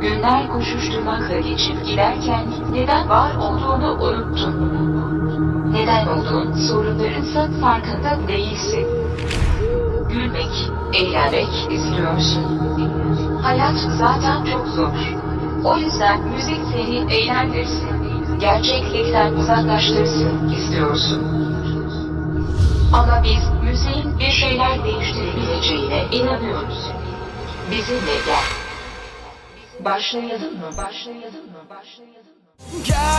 Günler koşuşturmakla geçip giderken neden var olduğunu unuttun. Neden olduğun sorunlarınsa farkında değilsin. Gülmek, eğlenmek istiyorsun. Hayat zaten çok zor. O yüzden müzik seni eğlendirsin. Gerçeklikten uzaklaştırsın istiyorsun. Ama biz müziğin bir şeyler değiştirebileceğine inanıyoruz. Bizimle gel. Başlayalım mı? Başlayalım mı? Başlayalım mı? Gel